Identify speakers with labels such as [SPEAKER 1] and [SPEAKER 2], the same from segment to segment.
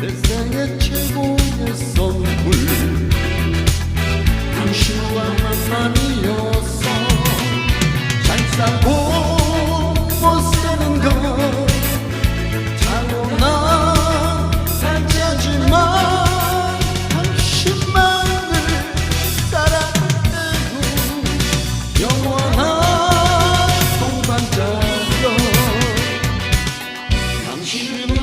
[SPEAKER 1] 내 생애 최고의 선물. 당신과 만남이었어 잘 살고 못 사는 건 타고나 살지 않지만 당신만을 따라내고 영원한 동반자여 당신은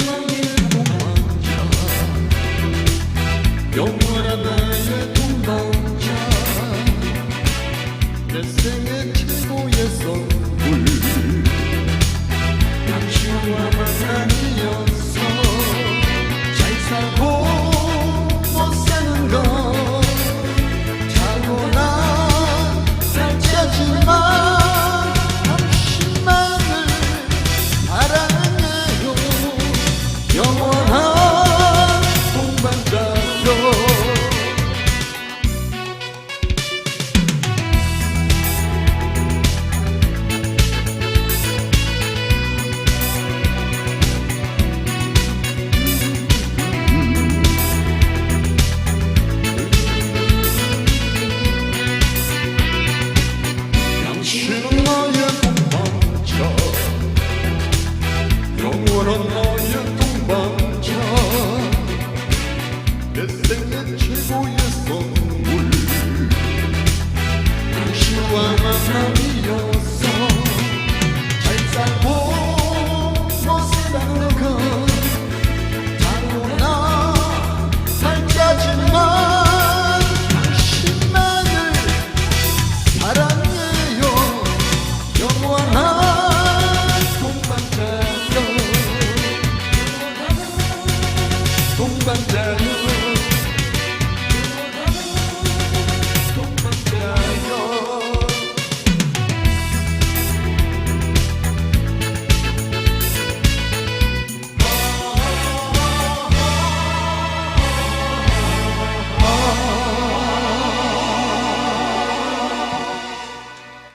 [SPEAKER 1] paranoia combacia e se ne ce voi Tumbas der luz.